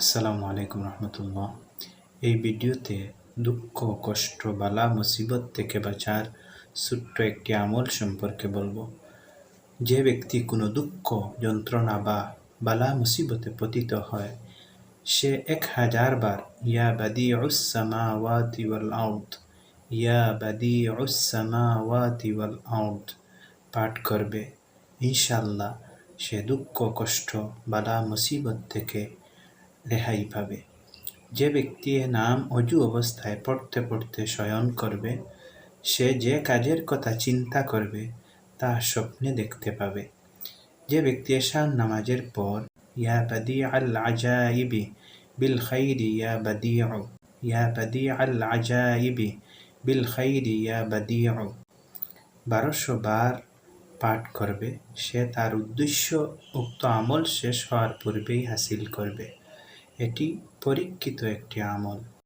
আসসালামু আলাইকুম রহমতুল্লাহ। এই ভিডিওতে দুঃখ, কষ্ট, বালা, মুসিবত থেকে বাঁচার ছোট্ট একটি আমল সম্পর্কে বলব। যে ব্যক্তি কোনো দুঃখ, যন্ত্রণা বা বালা, মুসিবতে পতিত হয়, সে এক হাজার বার, ইয়া বাদি উসামাওয়াতি ওয়াল আউদ, ইয়া বাদি উসামাওয়াতি ওয়াল আউদ পাঠ করবে। ইনশাল্লাহ সে দুঃখ, কষ্ট, বালা, মুসিবত থেকে রেহাই পাবে যে ব্যক্তি নাম অজু অবস্থায় পড়তে পড়তে শয়ন করবে, সে যে কাজের কথা চিন্তা করবে, তা স্বপ্নে দেখতে পাবে। যে ব্যক্তি এশান নামাজের পর, ইয়া বাদি আল আজাইবি বিল খাইরি, ইয়া বাদিউ, ইয়া বাদি আল আজাইবি বিল খাইরি, ইয়া বাদিউ। বারোশো বার পাঠ করবে, সে তার উদ্দেশ্য, উক্ত আমল শেষ হওয়ার পূর্বেই হাসিল করবে। এটি পরীক্ষিত একটি আমল।